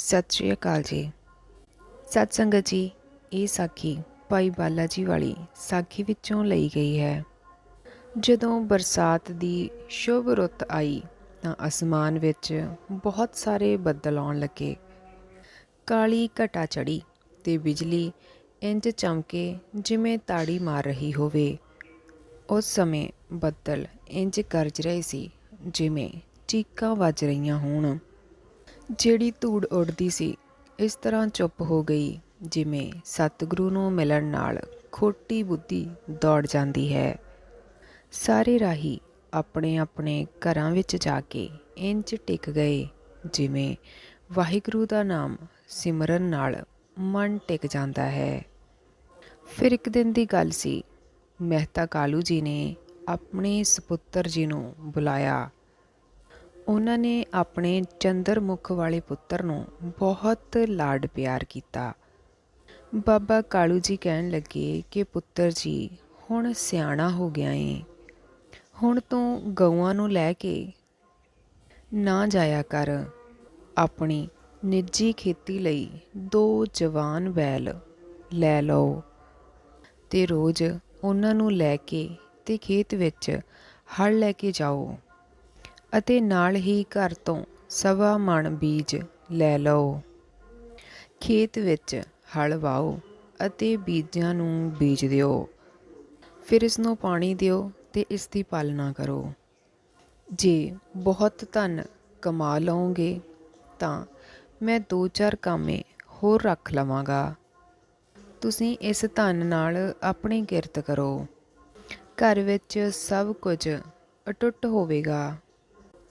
ਸਤਿ ਸ਼੍ਰੀ ਅਕਾਲ ਜੀ। ਸਤ ਸੰਗਤ ਜੀ, ਇਹ ਸਾਖੀ ਭਾਈ ਬਾਲਾ ਜੀ ਵਾਲੀ ਸਾਖੀ ਵਿੱਚੋਂ ਲਈ ਗਈ ਹੈ। ਜਦੋਂ ਬਰਸਾਤ ਦੀ ਸ਼ੁਭ ਰੁੱਤ ਆਈ ਤਾਂ ਅਸਮਾਨ ਵਿੱਚ ਬਹੁਤ ਸਾਰੇ ਬੱਦਲ ਆਉਣ ਲੱਗੇ। ਕਾਲੀ ਘਟਾ ਚੜੀ ਤੇ ਬਿਜਲੀ ਇੰਜ ਚਮਕੇ ਜਿਵੇਂ ਤਾੜੀ ਮਾਰ ਰਹੀ ਹੋਵੇ। ਉਸ ਸਮੇਂ ਬੱਦਲ ਇੰਜ ਗਰਜ ਰਹੇ ਸੀ ਜਿਵੇਂ ਚੀਕਾਂ ਵੱਜ ਰਹੀਆਂ ਹੋਣ। ਜਿਹੜੀ ਧੂੜ ਉੱਡਦੀ ਸੀ, ਇਸ ਤਰ੍ਹਾਂ ਚੁੱਪ ਹੋ ਗਈ, ਜਿਵੇਂ ਸਤਿਗੁਰੂ ਨੂੰ ਮਿਲਣ ਨਾਲ ਖੋਟੀ ਬੁੱਧੀ ਦੌੜ ਜਾਂਦੀ ਹੈ। ਸਾਰੇ ਰਾਹੀ ਆਪਣੇ ਆਪਣੇ ਘਰਾਂ ਵਿੱਚ ਜਾ ਕੇ ਇੰਜ ਟਿਕ ਗਏ, ਜਿਵੇਂ ਵਾਹਿਗੁਰੂ ਦਾ ਨਾਮ ਸਿਮਰਨ ਨਾਲ ਮਨ ਟਿਕ ਜਾਂਦਾ ਹੈ। ਫਿਰ ਇੱਕ ਦਿਨ ਦੀ ਗੱਲ ਸੀ, ਮਹਿਤਾ ਕਾਲੂ ਜੀ ਨੇ ਆਪਣੇ ਸੁਪੁੱਤਰ ਜੀ ਨੂੰ ਬੁਲਾਇਆ। ਉਹਨਾਂ ਨੇ ਆਪਣੇ ਚੰਦਰਮੁਖ ਵਾਲੇ ਪੁੱਤਰ ਨੂੰ ਬਹੁਤ ਲਾਡ ਪਿਆਰ ਕੀਤਾ। ਬਾਬਾ ਕਾਲੂ ਜੀ ਕਹਿਣ ਲੱਗੇ ਕਿ ਪੁੱਤਰ ਜੀ, ਹੁਣ ਸਿਆਣਾ ਹੋ ਗਿਆ ਏ। ਹੁਣ ਤੂੰ ਗਊਆਂ ਨੂੰ ਲੈ ਕੇ ਨਾ ਜਾਇਆ ਕਰ। ਆਪਣੀ ਨਿੱਜੀ ਖੇਤੀ ਲਈ ਦੋ ਜਵਾਨ ਬੈਲ ਲੈ ਲਓ ਤੇ ਰੋਜ਼ ਉਹਨਾਂ ਨੂੰ ਲੈ ਕੇ ਤੇ ਖੇਤ ਵਿੱਚ ਹਲ ਲੈ ਕੇ ਜਾਓ। ਅਤੇ ਨਾਲ ਹੀ ਘਰ ਤੋਂ ਸਵਾ ਮਣ ਬੀਜ ਲੈ ਲਓ। ਖੇਤ ਵਿੱਚ ਹਲ ਵਾਓ ਅਤੇ ਬੀਜਾਂ ਨੂੰ ਬੀਜ ਦਿਓ। ਫਿਰ ਇਸ ਨੂੰ ਪਾਣੀ ਦਿਓ ਤੇ ਇਸ ਦੀ ਪਾਲਣਾ ਕਰੋ। ਜੇ ਬਹੁਤ ਧਨ ਕਮਾ ਲਓਗੇ ਤਾਂ ਮੈਂ ਦੋ ਚਾਰ ਕਾਮੇ ਹੋਰ ਰੱਖ ਲਵਾਂਗਾ। ਤੁਸੀਂ ਇਸ ਧਨ ਨਾਲ ਆਪਣੀ ਕਿਰਤ ਕਰੋ। ਘਰ ਵਿੱਚ ਸਭ ਕੁਝ ਅਟੁੱਟ ਹੋਵੇਗਾ।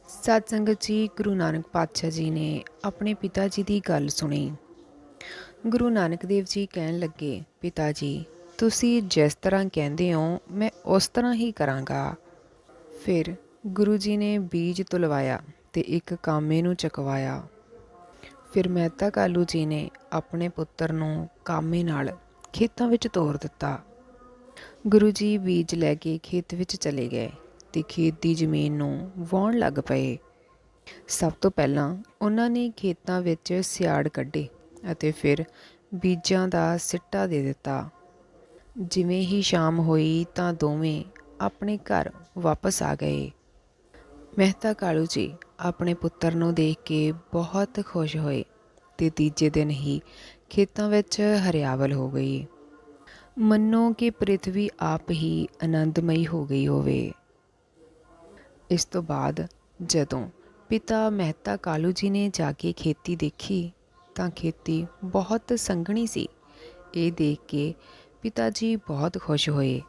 ਸਤ ਸੰਗਤ ਜੀ, ਗੁਰੂ ਨਾਨਕ ਪਾਤਸ਼ਾਹ ਜੀ ਨੇ ਆਪਣੇ ਪਿਤਾ ਜੀ ਦੀ ਗੱਲ ਸੁਣੀ। ਗੁਰੂ ਨਾਨਕ ਦੇਵ ਜੀ ਕਹਿਣ ਲੱਗੇ, ਪਿਤਾ ਜੀ, ਤੁਸੀਂ ਜਿਸ ਤਰ੍ਹਾਂ ਕਹਿੰਦੇ ਹੋ, ਮੈਂ ਉਸ ਤਰ੍ਹਾਂ ਹੀ ਕਰਾਂਗਾ। ਫਿਰ ਗੁਰੂ ਜੀ ਨੇ ਬੀਜ ਤੁਲਵਾਇਆ ਤੇ ਇੱਕ ਕਾਮੇ ਨੂੰ ਚਕਵਾਇਆ। ਫਿਰ ਮਹਿਤਾ ਕਾਲੂ ਜੀ ਨੇ ਆਪਣੇ ਪੁੱਤਰ ਨੂੰ ਕਾਮੇ ਨਾਲ ਖੇਤਾਂ ਵਿੱਚ ਤੋਰ ਦਿੱਤਾ। ਗੁਰੂ ਜੀ ਬੀਜ ਲੈ ਕੇ ਖੇਤ ਵਿੱਚ ਚਲੇ ਗਏ। ਤੇ ਖੇਤ ਦੀ ਜ਼ਮੀਨ ਨੂੰ ਵਾਹੁਣ ਲੱਗ ਪਏ। ਸਭ ਤੋਂ ਪਹਿਲਾਂ ਉਹਨਾਂ ਨੇ ਖੇਤਾਂ ਵਿੱਚ ਸਿਆੜ ਕੱਢੇ ਅਤੇ ਫਿਰ ਬੀਜਾਂ ਦਾ ਸਿੱਟਾ ਦੇ ਦਿੱਤਾ। ਜਿਵੇਂ ਹੀ ਸ਼ਾਮ ਹੋਈ ਤਾਂ ਦੋਵੇਂ ਆਪਣੇ ਘਰ ਵਾਪਸ ਆ ਗਏ। ਮਹਿਤਾ ਕਾਲੂ ਜੀ ਆਪਣੇ ਪੁੱਤਰ ਨੂੰ ਦੇਖ ਕੇ ਬਹੁਤ ਖੁਸ਼ ਹੋਏ ਤੇ ਤੀਜੇ ਦਿਨ ਹੀ ਖੇਤਾਂ ਵਿੱਚ ਹਰਿਆਵਲ ਹੋ ਗਈ। ਮੰਨੋ ਕਿ ਪ੍ਰithvi ਆਪ ਹੀ ਆਨੰਦਮਈ ਹੋ ਗਈ ਹੋਵੇ। ਇਸ ਤੋਂ ਬਾਅਦ ਜਦੋਂ ਪਿਤਾ ਮਹਿਤਾ ਕਾਲੂ ਜੀ ਨੇ ਜਾ ਕੇ ਖੇਤੀ ਦੇਖੀ ਤਾਂ ਖੇਤੀ ਬਹੁਤ ਸੰਘਣੀ ਸੀ। ਇਹ ਦੇਖ ਕੇ ਪਿਤਾ ਜੀ ਬਹੁਤ ਖੁਸ਼ ਹੋਏ।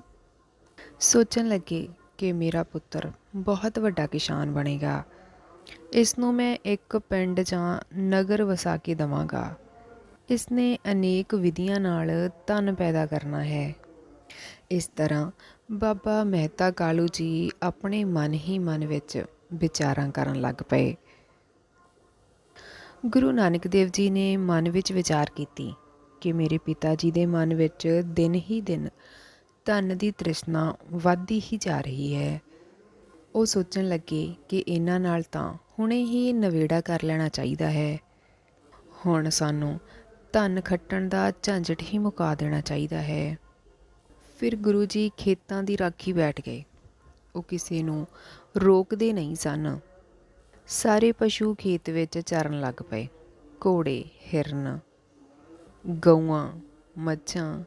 ਸੋਚਣ ਲੱਗੇ ਕਿ ਮੇਰਾ ਪੁੱਤਰ ਬਹੁਤ ਵੱਡਾ ਕਿਸਾਨ ਬਣੇਗਾ। ਇਸ ਨੂੰ ਮੈਂ ਇੱਕ ਪਿੰਡ ਜਾਂ ਨਗਰ ਵਸਾ ਕੇ ਦਵਾਂਗਾ। ਇਸ ਨੇ ਅਨੇਕ ਵਿਧੀਆਂ ਨਾਲ ਧਨ ਪੈਦਾ ਕਰਨਾ ਹੈ। ਇਸ ਤਰ੍ਹਾਂ ਬਾਬਾ ਮਹਿਤਾ ਕਾਲੂ ਜੀ ਆਪਣੇ ਮਨ ਹੀ ਮਨ ਵਿੱਚ ਵਿਚਾਰਾਂ ਕਰਨ ਲੱਗ ਪਏ। ਗੁਰੂ ਨਾਨਕ ਦੇਵ ਜੀ ਨੇ ਮਨ ਵਿੱਚ ਵਿਚਾਰ ਕੀਤੀ ਕਿ ਮੇਰੇ ਪਿਤਾ ਜੀ ਦੇ ਮਨ ਵਿੱਚ ਦਿਨ ਹੀ ਦਿਨ ਧਨ ਦੀ ਤ੍ਰਿਸ਼ਨਾ ਵੱਧਦੀ ਹੀ ਜਾ ਰਹੀ ਹੈ। ਉਹ ਸੋਚਣ ਲੱਗੇ ਕਿ ਇਹਨਾਂ ਨਾਲ ਤਾਂ ਹੁਣੇ ਹੀ ਨਵੇੜਾ ਕਰ ਲੈਣਾ ਚਾਹੀਦਾ ਹੈ। ਹੁਣ ਸਾਨੂੰ ਧਨ ਖੱਟਣ ਦਾ ਝੰਜਟ ਹੀ ਮੁਕਾ ਦੇਣਾ ਚਾਹੀਦਾ ਹੈ। ਫਿਰ ਗੁਰੂ ਜੀ ਖੇਤਾਂ ਦੀ ਰਾਖੀ ਬੈਠ ਗਏ। ਉਹ ਕਿਸੇ ਨੂੰ ਰੋਕਦੇ ਨਹੀਂ ਸਨ। ਸਾਰੇ ਪਸ਼ੂ ਖੇਤ ਵਿੱਚ ਚਰਨ ਲੱਗ ਪਏ। ਘੋੜੇ, ਹਿਰਨ, ਗਊਆਂ, ਮੱਝਾਂ,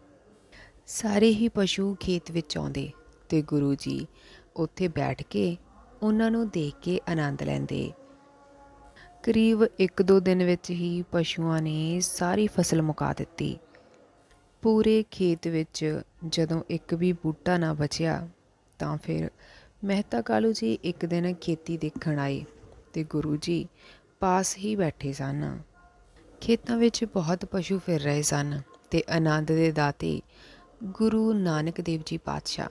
ਸਾਰੇ ਹੀ ਪਸ਼ੂ ਖੇਤ ਵਿੱਚ ਆਉਂਦੇ ਤੇ ਗੁਰੂ ਜੀ ਉੱਥੇ ਬੈਠ ਕੇ ਉਹਨਾਂ ਨੂੰ ਦੇਖ ਕੇ ਆਨੰਦ ਲੈਂਦੇ। ਕਰੀਬ 1-2 ਦਿਨ ਵਿੱਚ ਹੀ ਪਸ਼ੂਆਂ ਨੇ ਸਾਰੀ ਫਸਲ ਮੁਕਾ ਦਿੱਤੀ। ਪੂਰੇ ਖੇਤ ਵਿੱਚ ਜਦੋਂ ਇੱਕ ਵੀ ਬੂਟਾ ਨਾ ਬਚਿਆ, ਤਾਂ ਫਿਰ ਮਹਿਤਾ ਕਾਲੂ ਜੀ ਇੱਕ ਦਿਨ ਖੇਤੀ ਦੇਖਣ ਆਏ ਤੇ ਗੁਰੂ ਜੀ ਪਾਸ ਹੀ ਬੈਠੇ ਸਨ। ਖੇਤਾਂ ਵਿੱਚ ਬਹੁਤ ਪਸ਼ੂ ਫਿਰ ਰਹੇ ਸਨ ਤੇ ਆਨੰਦ ਦੇ ਦਾਤੇ ਗੁਰੂ ਨਾਨਕ ਦੇਵ ਜੀ ਪਾਤਸ਼ਾਹ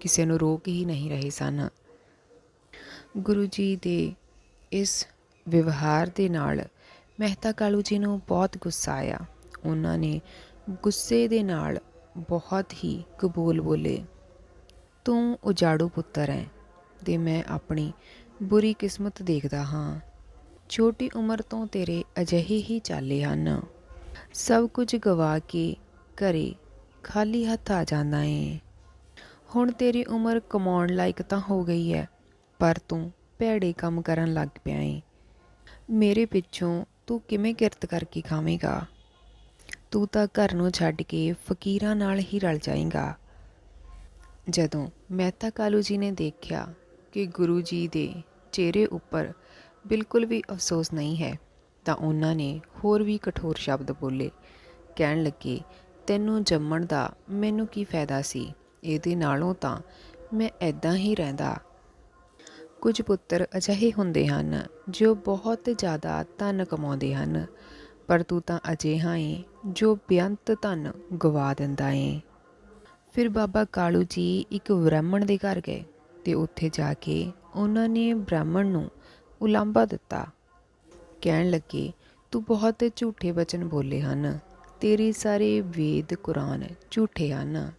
ਕਿਸੇ ਨੂੰ ਰੋਕ ਹੀ ਨਹੀਂ ਰਹੇ ਸਨ। ਗੁਰੂ ਜੀ ਦੇ ਇਸ ਵਿਵਹਾਰ ਦੇ ਨਾਲ ਮਹਿਤਾ ਕਾਲੂ ਜੀ ਨੂੰ ਬਹੁਤ ਗੁੱਸਾ ਆਇਆ। ਉਹਨਾਂ ਨੇ ਗੁੱਸੇ ਦੇ ਨਾਲ ਬਹੁਤ ਹੀ ਕਬੂਲ ਬੋਲੇ, ਤੂੰ ਉਜਾੜੂ ਪੁੱਤਰ ਹੈ ਤੇ ਮੈਂ ਆਪਣੀ ਬੁਰੀ ਕਿਸਮਤ ਦੇਖਦਾ ਹਾਂ। ਛੋਟੀ ਉਮਰ ਤੋਂ ਤੇਰੇ ਅਜਿਹੇ ਹੀ ਚਾਲੇ ਹਨ। ਸਭ ਕੁਝ ਗਵਾ ਕੇ ਘਰੇ ਖਾਲੀ ਹੱਥ ਆ ਜਾਂਦਾ ਏ ਹੁਣ ਤੇਰੀ ਉਮਰ ਕਮਾਉਣ ਲਾਇਕ ਤਾਂ ਹੋ ਗਈ ਹੈ, ਪਰ ਤੂੰ ਭੈੜੇ ਕੰਮ ਕਰਨ ਲੱਗ ਪਿਆ ਏ ਮੇਰੇ ਪਿੱਛੋਂ ਤੂੰ ਕਿਵੇਂ ਕਿਰਤ ਕਰਕੇ ਖਾਵੇਂਗਾ? ਤੂੰ ਤਾਂ ਘਰ ਨੂੰ ਛੱਡ ਕੇ ਫਕੀਰਾਂ ਨਾਲ ਹੀ ਰਲ ਜਾਏਗਾ। ਜਦੋਂ ਮਹਿਤਾ ਕਾਲੂ ਜੀ ਨੇ ਦੇਖਿਆ ਕਿ ਗੁਰੂ ਜੀ ਦੇ ਚਿਹਰੇ ਉੱਪਰ ਬਿਲਕੁਲ ਵੀ ਅਫਸੋਸ ਨਹੀਂ ਹੈ, ਤਾਂ ਉਹਨਾਂ ਨੇ ਹੋਰ ਵੀ ਕਠੋਰ ਸ਼ਬਦ ਬੋਲੇ। ਕਹਿਣ ਲੱਗੇ, ਤੈਨੂੰ ਜੰਮਣ ਦਾ ਮੈਨੂੰ ਕੀ ਫਾਇਦਾ ਸੀ? ਇਹਦੇ ਨਾਲੋਂ ਤਾਂ ਮੈਂ ਐਦਾਂ ਹੀ ਰਹਿੰਦਾ। ਕੁਝ ਪੁੱਤਰ ਅਜਿਹੇ ਹੁੰਦੇ ਹਨ, ਜੋ ਬਹੁਤ ਜ਼ਿਆਦਾ ਧਨ ਕਮਾਉਂਦੇ ਹਨ। ਪਰ ਤੂੰ ਤਾਂ ਅਜਿਹਾ ਏ, ਜੋ ਬੇਅੰਤ ਧਨ ਗਵਾ ਦਿੰਦਾ ਏ। ਫਿਰ ਬਾਬਾ ਕਾਲੂ ਜੀ ਇੱਕ ਬ੍ਰਾਹਮਣ ਦੇ ਘਰ ਗਏ ਤੇ ਉੱਥੇ ਜਾ ਕੇ ਉਹਨਾਂ ਨੇ ਬ੍ਰਾਹਮਣ ਨੂੰ ਉਲਾਂਭਾ ਦਿੱਤਾ। ਕਹਿਣ ਲੱਗੇ, ਤੂੰ ਬਹੁਤ ਝੂਠੇ ਵਚਨ ਬੋਲੇ ਹਨ। ਤੇਰੇ ਸਾਰੇ ਵੇਦ ਕੁਰਾਨ ਝੂਠੇ ਹਨ।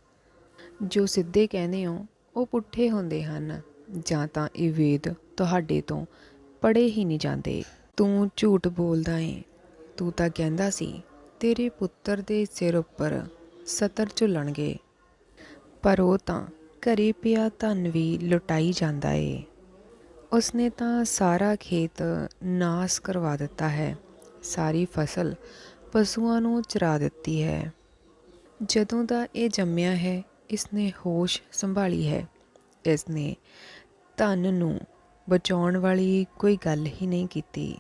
ਜੋ ਸਿੱਧੇ ਕਹਿੰਦੇ ਹੋ, ਉਹ ਪੁੱਠੇ ਹੁੰਦੇ ਹਨ। ਜਾਂ ਤਾਂ ਇਹ ਵੇਦ ਤੁਹਾਡੇ ਤੋਂ ਪੜ੍ਹੇ ਹੀ ਨਹੀਂ ਜਾਂਦੇ। ਤੂੰ ਝੂਠ ਬੋਲਦਾ ਏ। ਤੂੰ ਤਾਂ ਕਹਿੰਦਾ ਸੀ, ਤੇਰੇ ਪੁੱਤਰ ਦੇ ਸਿਰ ਉੱਪਰ ਸਤਰ ਝੁੱਲਣਗੇ। ਪਰ ਉਹ ਤਾਂ ਘਰੇ ਪਿਆ ਧਨ ਵੀ ਲੁਟਾਈ ਜਾਂਦਾ ਏ। ਉਸਨੇ ਤਾਂ ਸਾਰਾ ਖੇਤ ਨਾਸ ਕਰਵਾ ਦਿੱਤਾ ਹੈ। ਸਾਰੀ ਫਸਲ ਪਸ਼ੂਆਂ ਨੂੰ ਚਰਾ ਦਿੱਤੀ ਹੈ। ਜਦੋਂ ਦਾ ਇਹ ਜੰਮਿਆ ਹੈ, ਇਸਨੇ ਹੋਸ਼ ਸੰਭਾਲੀ ਹੈ। ਇਸਨੇ ਧਨ ਨੂੰ ਬਚਾਉਣ ਵਾਲੀ ਕੋਈ ਗੱਲ ਹੀ ਨਹੀਂ ਕੀਤੀ।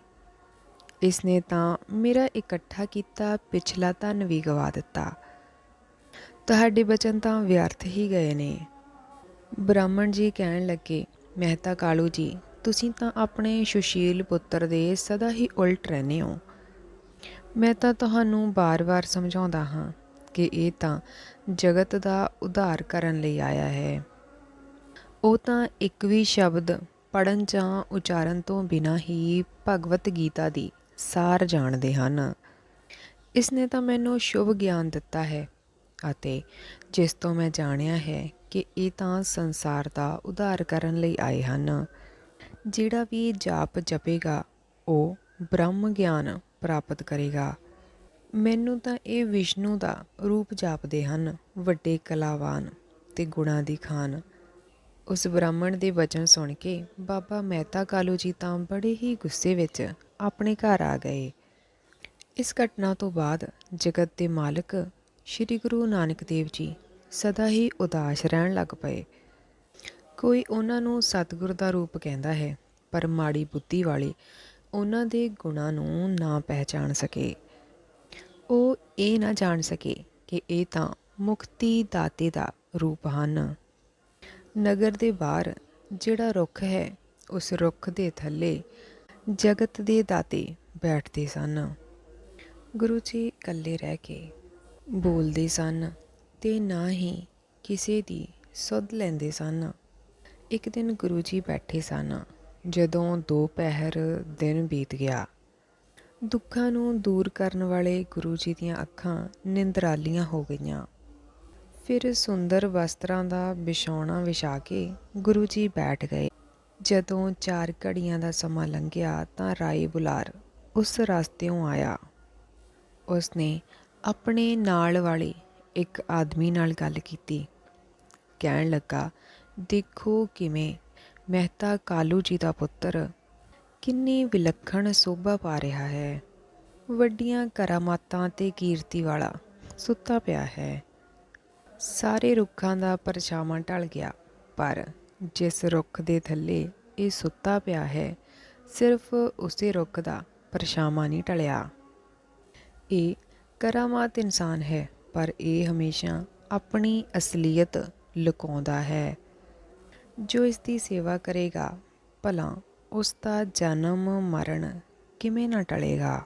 ਇਸਨੇ ਤਾਂ ਮੇਰਾ ਇਕੱਠਾ ਕੀਤਾ, ਪਿਛਲਾ ਧਨ ਵੀ ਗਵਾ ਦਿੱਤਾ। ਤੁਹਾਡੇ ਬਚਨ ਤਾਂ ਵਿਅਰਥ ਹੀ ਗਏ ਨੇ। ਬ੍ਰਾਹਮਣ ਜੀ ਕਹਿਣ ਲੱਗੇ ਮਹਿਤਾ ਕਾਲੂ ਜੀ, ਤੁਸੀਂ ਤਾਂ ਆਪਣੇ ਸੁਸ਼ੀਲ ਪੁੱਤਰ ਦੇ ਸਦਾ ਹੀ ਉਲਟ ਰਹਿੰਦੇ ਹੋ। ਮੈਂ ਤਾਂ ਤੁਹਾਨੂੰ ਬਾਰ-ਬਾਰ ਸਮਝਾਉਂਦਾ ਹਾਂ ਕਿ ਇਹ ਤਾਂ ਜਗਤ ਦਾ ਉਧਾਰ ਕਰਨ ਲਈ ਆਇਆ ਹੈ। ਉਹ ਤਾਂ ਇੱਕ ਵੀ ਸ਼ਬਦ ਪੜਨ ਜਾਂ ਉਚਾਰਨ ਤੋਂ ਬਿਨਾਂ ਹੀ ਭਗਵਤ ਗੀਤਾ ਦੀ ਸਾਰ ਜਾਣਦੇ ਹਨ। ਇਸਨੇ ਤਾਂ ਮੈਨੂੰ ਸ਼ੁਭ ਗਿਆਨ ਦਿੱਤਾ ਹੈ ਅਤੇ ਜਿਸ ਤੋਂ ਮੈਂ ਜਾਣਿਆ ਹੈ ਕਿ ਇਹ ਤਾਂ ਸੰਸਾਰ ਦਾ ਉਧਾਰ ਕਰਨ ਲਈ ਆਏ ਹਨ। ਜਿਹੜਾ ਵੀ ਜਾਪ ਜਪੇਗਾ, ਉਹ ਬ੍ਰਹਮ ਗਿਆਨ ਪ੍ਰਾਪਤ ਕਰੇਗਾ। ਮੈਨੂੰ ਤਾਂ ਇਹ ਵਿਸ਼ਨੂੰ ਦਾ ਰੂਪ ਜਾਪਦੇ ਹਨ, ਵੱਡੇ ਕਲਾਵਾਨ ਤੇ ਗੁਣਾਂ ਦੀ ਖਾਨ ਉਸ ਬ੍ਰਾਹਮਣ ਦੇ ਵਚਨ ਸੁਣ ਕੇ, ਬਾਬਾ ਮਹਿਤਾ ਕਾਲੂ ਜੀ ਤਾਂ ਬੜੇ ਹੀ ਗੁੱਸੇ ਵਿੱਚ ਆਪਣੇ ਘਰ ਆ ਗਏ। ਇਸ ਘਟਨਾ ਤੋਂ ਬਾਅਦ ਜਗਤ ਦੇ ਮਾਲਕ ਸ੍ਰੀ ਗੁਰੂ ਨਾਨਕ ਦੇਵ ਜੀ ਸਦਾ ਹੀ ਉਦਾਸ ਰਹਿਣ ਲੱਗ ਪਏ। ਕੋਈ ਉਹਨਾਂ ਨੂੰ ਸਤਿਗੁਰ ਦਾ ਰੂਪ ਕਹਿੰਦਾ ਹੈ, ਪਰ ਮਾੜੀ ਬੁੱਧੀ ਵਾਲੇ ਉਹਨਾਂ ਦੇ ਗੁਣਾਂ ਨੂੰ ਨਾ ਪਹਿਚਾਨ ਸਕੇ। ਉਹ ਇਹ ਨਾ ਜਾਣ ਸਕੇ ਕਿ ਇਹ ਤਾਂ ਮੁਕਤੀ ਦਾਤੇ ਦਾ ਰੂਪ ਹਨ। ਨਗਰ ਦੇ ਬਾਹਰ ਜਿਹੜਾ ਰੁੱਖ ਹੈ, ਉਸ ਰੁੱਖ ਦੇ ਥੱਲੇ ਜਗਤ ਦੇ ਦਾਤੇ ਬੈਠਦੇ ਸਨ। ਗੁਰੂ ਜੀ ਇਕੱਲੇ ਰਹਿ ਕੇ ਬੋਲਦੇ ਸਨ ਤੇ ਨਾ ਹੀ ਕਿਸੇ ਦੀ ਸੁੱਧ ਲੈਂਦੇ ਸਨ। ਇੱਕ ਦਿਨ ਗੁਰੂ ਜੀ ਬੈਠੇ ਸਨ, ਜਦੋਂ ਦੋ ਪਹਿਰ ਦਿਨ ਬੀਤ ਗਿਆ। ਦੁੱਖਾਂ ਨੂੰ ਦੂਰ ਕਰਨ ਵਾਲੇ ਗੁਰੂ ਜੀ ਦੀਆਂ ਅੱਖਾਂ ਨਿੰਦਰਾਲੀਆਂ ਹੋ ਗਈਆਂ। ਫਿਰ ਸੁੰਦਰ ਵਸਤਰਾਂ ਦਾ ਵਿਛਾਉਣਾ ਵਿਛਾ ਕੇ ਗੁਰੂ ਜੀ ਬੈਠ ਗਏ। ਜਦੋਂ ਚਾਰ ਘੜੀਆਂ ਦਾ ਸਮਾਂ ਲੰਘਿਆ ਤਾਂ ਰਾਏ ਬੁਲਾਰ ਉਸ ਰਸਤਿਓਂ ਆਇਆ। ਉਸਨੇ ਆਪਣੇ ਨਾਲ ਵਾਲੇ ਇੱਕ ਆਦਮੀ ਨਾਲ ਗੱਲ ਕੀਤੀ। ਕਹਿਣ ਲੱਗਾ, ਦੇਖੋ ਕਿਵੇਂ ਮਹਿਤਾ ਕਾਲੂ ਜੀ ਦਾ ਪੁੱਤਰ ਕਿੰਨੀ ਵਿਲੱਖਣ ਸੋਭਾ ਪਾ ਰਿਹਾ ਹੈ। ਵੱਡੀਆਂ ਕਰਾਮਾਤਾਂ ਤੇ ਕੀਰਤੀ ਵਾਲਾ ਸੁੱਤਾ ਪਿਆ ਹੈ। ਸਾਰੇ ਰੁੱਖਾਂ ਦਾ ਪਰਛਾਵਾਂ ਢਲ ਗਿਆ, ਪਰ ਜਿਸ ਰੁੱਖ ਦੇ ਥੱਲੇ ਇਹ ਸੁੱਤਾ ਪਿਆ ਹੈ, ਸਿਰਫ ਉਸੇ ਰੁੱਖ ਦਾ ਪਰਛਾਵਾਂ ਨਹੀਂ ਢਲਿਆ। ਇਹ ਕਰਾਮਾਤ ਇਨਸਾਨ ਹੈ, ਪਰ ਇਹ ਹਮੇਸ਼ਾ ਆਪਣੀ ਅਸਲੀਅਤ ਲੁਕਾਉਂਦਾ ਹੈ। ਜੋ ਇਸ ਦੀ ਸੇਵਾ ਕਰੇਗਾ, ਭਲਾ ਉਸ ਦਾ ਜਨਮ ਮਰਨ ਕਿਵੇਂ ਨਾ ਟਲੇਗਾ।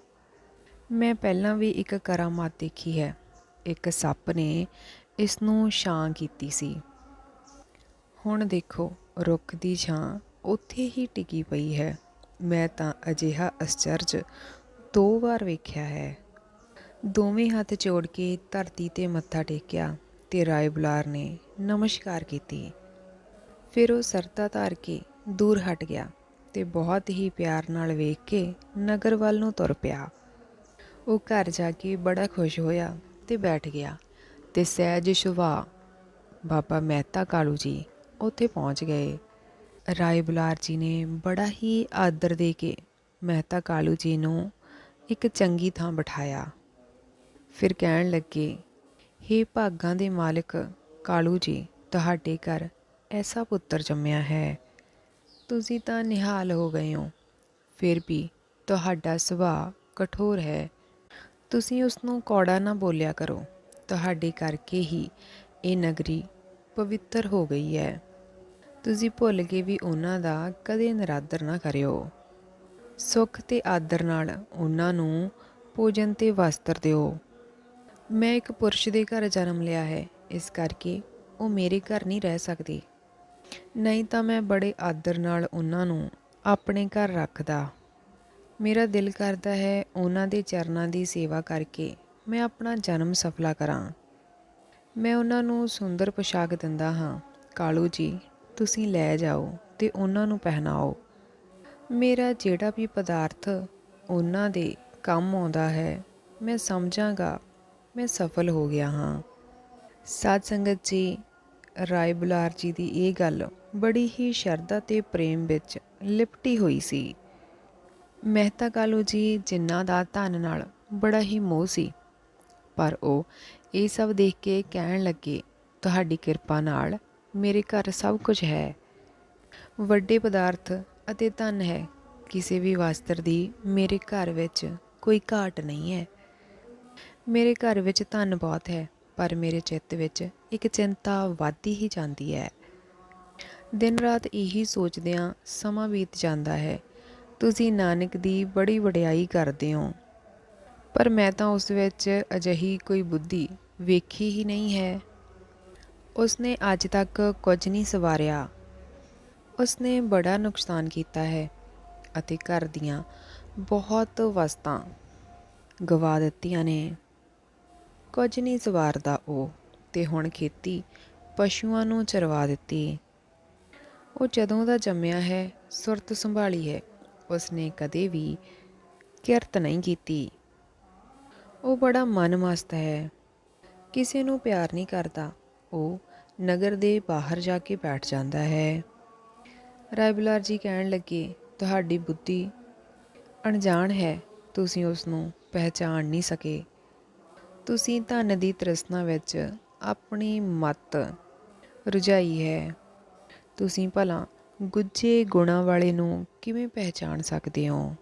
ਮੈਂ ਪਹਿਲਾਂ ਵੀ ਇੱਕ ਕਰਾਮਾਤ ਦੇਖੀ ਹੈ। ਇੱਕ ਸੱਪ ਨੇ ਇਸ ਨੂੰ ਛਾਂ ਕੀਤੀ ਸੀ। ਹੁਣ ਦੇਖੋ, ਰੁੱਖ ਦੀ ਛਾਂ ਉੱਥੇ ਹੀ ਟਿਕੀ ਪਈ ਹੈ। ਮੈਂ ਤਾਂ ਅਜਿਹਾ ਅਸਚਰਜ ਦੋ ਵਾਰ ਵੇਖਿਆ ਹੈ। ਦੋਵੇਂ ਹੱਥ ਜੋੜ ਕੇ ਧਰਤੀ ਤੇ ਮੱਥਾ ਟੇਕਿਆ ਤੇ ਰਾਏ ਬੁਲਾਰ ਨੇ ਨਮਸਕਾਰ ਕੀਤੀ। ਫਿਰ ਉਹ ਸਰਤਾ ਧਾਰ ਕੇ ਦੂਰ ਹਟ ਗਿਆ ਤੇ ਬਹੁਤ ਹੀ ਪਿਆਰ ਨਾਲ ਵੇਖ ਕੇ ਨਗਰ ਵੱਲ ਨੂੰ ਤੁਰ ਪਿਆ। ਉਹ ਘਰ ਜਾ ਕੇ ਬੜਾ ਖੁਸ਼ ਹੋਇਆ ਤੇ ਬੈਠ ਗਿਆ। ਤੇ ਸਹਿਜ ਸੁਭਾਅ ਬਾਬਾ ਮਹਿਤਾ ਕਾਲੂ ਜੀ ਉੱਥੇ ਪਹੁੰਚ ਗਏ। ਰਾਏ ਬੁਲਾਰ ਜੀ ਨੇ ਬੜਾ ਹੀ ਆਦਰ ਦੇ ਕੇ ਮਹਿਤਾ ਕਾਲੂ ਜੀ ਨੂੰ ਇੱਕ ਚੰਗੀ ਥਾਂ ਬਿਠਾਇਆ। ਫਿਰ ਕਹਿਣ ਲੱਗੇ, ਹੇ ਭਾਗਾਂ ਦੇ ਮਾਲਕ ਕਾਲੂ ਜੀ, ਤੁਹਾਡੇ ਘਰ ਐਸਾ ਪੁੱਤਰ ਜੰਮਿਆ ਹੈ। ਤੁਸੀਂ ਤਾਂ ਨਿਹਾਲ ਹੋ ਗਏ ਹੋ। ਫਿਰ ਵੀ ਤੁਹਾਡਾ ਸੁਭਾਅ ਕਠੋਰ ਹੈ। ਤੁਸੀਂ ਉਸ ਨੂੰ ਕੌੜਾ ਨਾ ਬੋਲਿਆ ਕਰੋ। ਤੁਹਾਡੇ ਕਰਕੇ ਹੀ ਇਹ ਨਗਰੀ ਪਵਿੱਤਰ ਹੋ ਗਈ ਹੈ। ਤੁਸੀਂ ਭੁੱਲ ਕੇ ਵੀ ਉਹਨਾਂ ਦਾ ਕਦੇ ਨਰਾਦਰ ਨਾ ਕਰਿਓ। ਸੁੱਖ ਤੇ ਆਦਰ ਨਾਲ ਉਹਨਾਂ ਨੂੰ ਭੋਜਨ ਤੇ ਵਸਤਰ ਦਿਓ। ਮੈਂ ਇੱਕ ਪੁਰਸ਼ ਦੇ ਘਰ ਜਨਮ ਲਿਆ ਹੈ, ਇਸ ਕਰਕੇ ਉਹ ਮੇਰੇ ਘਰ ਨਹੀਂ ਰਹਿ ਸਕਦੀ। ਨਹੀਂ ਤਾਂ ਮੈਂ ਬੜੇ ਆਦਰ ਨਾਲ ਉਹਨਾਂ ਨੂੰ ਆਪਣੇ ਘਰ ਰੱਖਦਾ। ਮੇਰਾ ਦਿਲ ਕਰਦਾ ਹੈ ਉਹਨਾਂ ਦੇ ਚਰਨਾਂ ਦੀ ਸੇਵਾ ਕਰਕੇ ਮੈਂ ਆਪਣਾ ਜਨਮ ਸਫਲਾ ਕਰਾਂ। ਮੈਂ ਉਹਨਾਂ ਨੂੰ ਸੁੰਦਰ ਪੋਸ਼ਾਕ ਦਿੰਦਾ ਹਾਂ। ਕਾਲੂ ਜੀ, ਤੁਸੀਂ ਲੈ ਜਾਓ ਤੇ ਉਹਨਾਂ ਨੂੰ ਪਹਿਨਾਓ। ਮੇਰਾ ਜਿਹੜਾ ਵੀ ਪਦਾਰਥ ਉਹਨਾਂ ਦੇ ਕੰਮ ਆਉਂਦਾ ਹੈ, ਮੈਂ ਸਮਝਾਂਗਾ। ਮੈਂ ਸਫਲ ਹੋ ਗਿਆ ਹਾਂ। ਸਾਧ ਸੰਗਤ ਜੀ, ਰਾਏ ਬੁਲਾਰ ਜੀ ਦੀ ਇਹ ਗੱਲ ਬੜੀ ਹੀ ਸ਼ਰਧਾ ਤੇ ਪ੍ਰੇਮ ਵਿੱਚ ਲਿਪਟੀ ਹੋਈ ਸੀ। ਮਹਿਤਾ ਕਾਲੂ ਜੀ ਜਿਨ੍ਹਾਂ ਦਾ ਧਨ ਨਾਲ ਬੜਾ ਹੀ ਮੋਹ ਸੀ। ਪਰ ਉਹ ਇਹ ਸਭ ਦੇਖ ਕੇ ਕਹਿਣ ਲੱਗੇ, ਤੁਹਾਡੀ ਕਿਰਪਾ ਨਾਲ ਮੇਰੇ ਘਰ ਸਭ ਕੁਝ ਹੈ। ਵੱਡੇ ਪਦਾਰਥ ਅਤੇ ਧਨ ਹੈ। ਕਿਸੇ ਵੀ ਵਸਤਰ ਦੀ ਮੇਰੇ ਘਰ ਵਿੱਚ ਕੋਈ ਘਾਟ ਨਹੀਂ ਹੈ। ਮੇਰੇ ਘਰ ਵਿੱਚ ਧਨ ਬਹੁਤ ਹੈ, ਪਰ ਮੇਰੇ ਚਿੱਤ ਵਿੱਚ ਇੱਕ ਚਿੰਤਾ ਵੱਧਦੀ ਹੀ ਜਾਂਦੀ ਹੈ। ਦਿਨ ਰਾਤ ਇਹੀ ਸੋਚਦਿਆਂ ਸਮਾਂ ਬੀਤ ਜਾਂਦਾ ਹੈ। ਤੁਸੀਂ ਨਾਨਕ ਦੀ ਬੜੀ ਵਡਿਆਈ ਕਰਦੇ ਹੋ। ਪਰ ਮੈਂ ਤਾਂ ਉਸ ਵਿੱਚ ਅਜਿਹੀ ਕੋਈ ਬੁੱਧੀ ਵੇਖੀ ਹੀ ਨਹੀਂ ਹੈ। ਉਸਨੇ ਅੱਜ ਤੱਕ ਕੁਝ ਨਹੀਂ ਸਵਾਰਿਆ। ਉਸਨੇ ਬੜਾ ਨੁਕਸਾਨ ਕੀਤਾ ਹੈ ਅਤੇ ਘਰ ਦੀਆਂ ਬਹੁਤ ਵਸਤਾਂ ਗਵਾ ਦਿੱਤੀਆਂ ਨੇ। ਕੁਝ ਨਹੀਂ ਸਵਾਰਦਾ ਉਹ ਤੇ ਹੁਣ ਖੇਤੀ ਪਸ਼ੂਆਂ ਨੂੰ ਚਰਵਾ ਦਿੱਤੀ। ਉਹ ਜਦੋਂ ਦਾ ਜੰਮਿਆ ਹੈ, ਸੁਰਤ ਸੰਭਾਲੀ ਹੈ, ਉਸਨੇ ਕਦੇ ਵੀ ਕਿਰਤ ਨਹੀਂ ਕੀਤੀ। ਉਹ ਬੜਾ ਮਨਮਸਤ ਹੈ। ਕਿਸੇ ਨੂੰ ਪਿਆਰ ਨਹੀਂ ਕਰਦਾ। ਉਹ ਨਗਰ ਦੇ ਬਾਹਰ ਜਾ ਕੇ ਬੈਠ ਜਾਂਦਾ ਹੈ। ਰਾਇਬਲਾਰ ਜੀ ਕਹਿਣ ਲੱਗੇ, ਤੁਹਾਡੀ ਬੁੱਧੀ ਅਣਜਾਣ ਹੈ। ਤੁਸੀਂ ਉਸ ਨੂੰ ਪਹਿਚਾਣ ਨਹੀਂ ਸਕੇ। ਤੁਸੀਂ ਧਨ ਦੀ ਤ੍ਰਿਸ਼ਨਾ ਵਿੱਚ ਆਪਣੀ ਮਤ ਰੁਝਾਈ ਹੈ। ਤੁਸੀਂ ਭਲਾ ਗੁੱਜੇ ਗੁਣਾ ਵਾਲੇ ਨੂੰ ਕਿਵੇਂ ਪਹਿਚਾਣ ਸਕਦੇ ਹੋ?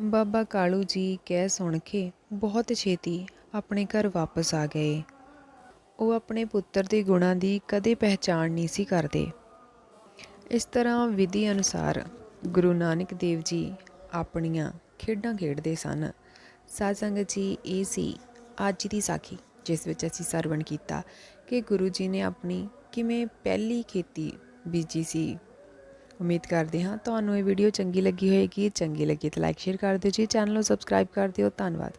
ਬਾਬਾ ਕਾਲੂ ਜੀ ਕਹਿ ਸੁਣ ਕੇ ਬਹੁਤ ਛੇਤੀ ਆਪਣੇ ਘਰ ਵਾਪਸ ਆ ਗਏ। ਉਹ ਆਪਣੇ ਪੁੱਤਰ ਦੇ ਗੁਣਾਂ ਦੀ ਕਦੇ ਪਹਿਚਾਣ ਨਹੀਂ ਸੀ ਕਰਦੇ। ਇਸ ਤਰ੍ਹਾਂ ਵਿਧੀ ਅਨੁਸਾਰ ਗੁਰੂ ਨਾਨਕ ਦੇਵ ਜੀ ਆਪਣੀਆਂ ਖੇਡਾਂ ਖੇਡਦੇ ਸਨ। ਸਾਧ ਸੰਗਤ ਜੀ, ਇਹ ਸੀ ਅੱਜ ਦੀ ਸਾਖੀ, ਜਿਸ ਵਿੱਚ ਅਸੀਂ ਸਰਵਣ ਕੀਤਾ ਕਿ ਗੁਰੂ ਜੀ ਨੇ ਆਪਣੀ ਕਿਵੇਂ ਪਹਿਲੀ ਖੇਤੀ ਬੀਜੀ ਸੀ ਉਮੀਦ ਕਰਦੇ ਹਾਂ ਤੁਹਾਨੂੰ ਇਹ ਵੀਡੀਓ ਚੰਗੀ ਲੱਗੀ ਹੋਏਗੀ। ਚੰਗੀ ਲੱਗੀ ਤਾਂ ਲਾਈਕ ਸ਼ੇਅਰ ਕਰ ਦਿਓ ਜੀ। ਚੈਨਲ ਨੂੰ ਸਬਸਕ੍ਰਾਈਬ ਕਰ ਦਿਓ। ਧੰਨਵਾਦ।